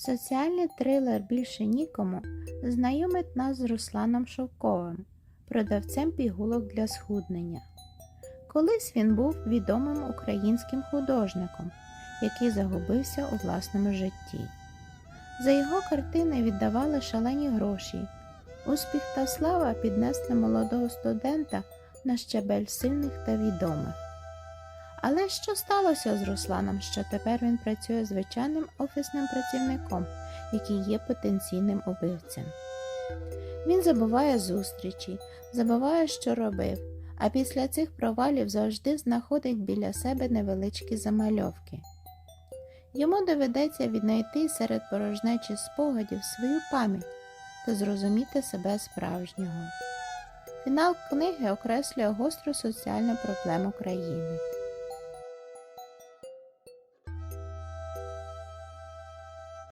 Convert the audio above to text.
Соціальний трилер більше нікому знайомить нас з Русланом Шовковим, продавцем пігулок для схуднення. Колись він був відомим українським художником, який загубився у власному житті. За його картини віддавали шалені гроші. Успіх та слава піднесли молодого студента на щабель сильних та відомих. Але що сталося з Русланом, що тепер він працює звичайним офісним працівником, який є потенційним убивцем? Він забуває зустрічі, забуває, що робив, а після цих провалів завжди знаходить біля себе невеличкі замальовки. Йому доведеться віднайти серед порожнечі спогадів свою пам'ять та зрозуміти себе справжнього. Фінал книги окреслює гостру соціальну проблему країни.